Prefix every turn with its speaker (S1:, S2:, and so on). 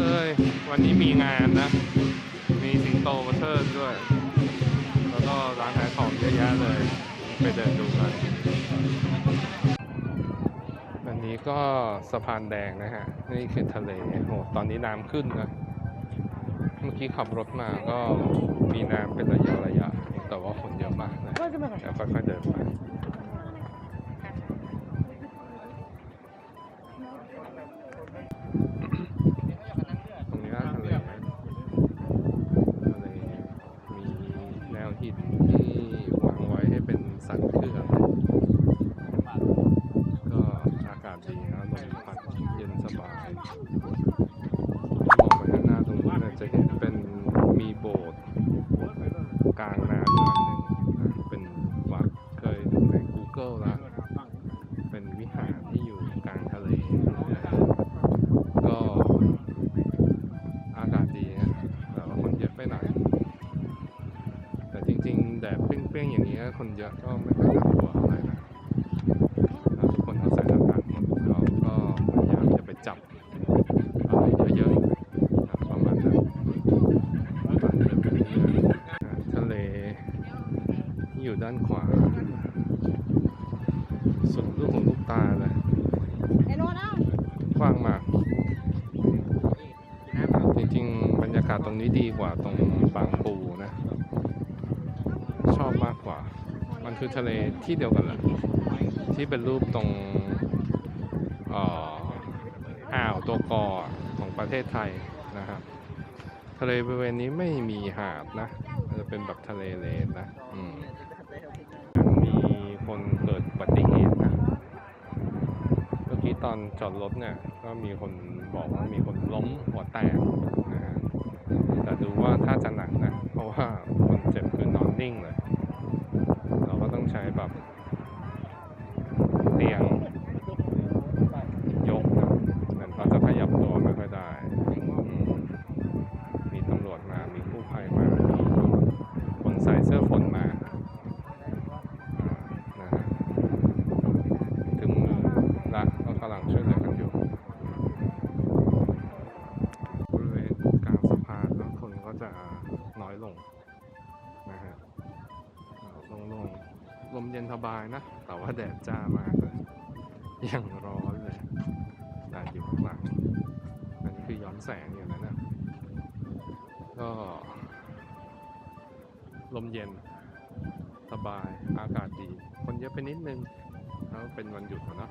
S1: เฮ้ย วันนี้มีงานนะ มีสิงโตมาเทิร์ด้วย แล้วก็ร้านขายของเยอะแยะเลย ไปเดินดูกันวันนี้ก็สะพานแดงนะฮะ นี่คือทะเลโหตอนนี้น้ำขึ้นนะ เมื่อกี้ขับรถมาก็มีน้ำเป็นระยะระยะ แต่ว่าคนเยอะมากนะแล้วค่อยๆเดินไป หินที่วางไว้ให้เป็นสันเขื่อนก็อากาศดีนะลมพัดเย็นสบาย อย่างนี้คนเยอะก็ไม่ค่อยน่ากลัวอะไรนะทุกคนเขาใส่หน้ากากหมดเราก็พยายามจะไปจับอะไรเยอะๆประมาณนั้นไปเดินไปเรื่อยๆอ่าทะเลที่อยู่ด้านขวา สุดลูกหูลูกตาเลย
S2: ก
S1: ว้างมากจริงๆ บรรยากาศตรงนี้ดีกว่าตรงบางปูนะ ชอบมากกว่า มันคือทะเลที่เดียวกันแหละที่เป็นรูปตรงอ่อาวตัวกอของประเทศไทยนะครับ ทะเลบริเวณนี้ไม่มีหาดนะจะเป็นแบบทะเลเลนนะอืมมีคนเกิดอุบัติเหตุนะเมื่อกี้ตอนจอดรถเนี่ยก็มีคนบอกว่ามีคนล้มหัวแตกนะฮะแต่ดูว่าถ้าจะหนักนะ เพราะว่าคนเจ็บคือนอนนิ่งเลย นะฮะอ่าโล่งลมเย็นสบายนะ แต่ว่าแดดจ้ามากเลยยังร้อนเลยแดดอยู่ข้างหลัง อันนี้คือย้อนแสงอยู่นะนะก็ ลมเย็นสบายอากาศดี คนเยอะไปนิดนึงแล้วเป็นวันหยุดอะเนาะ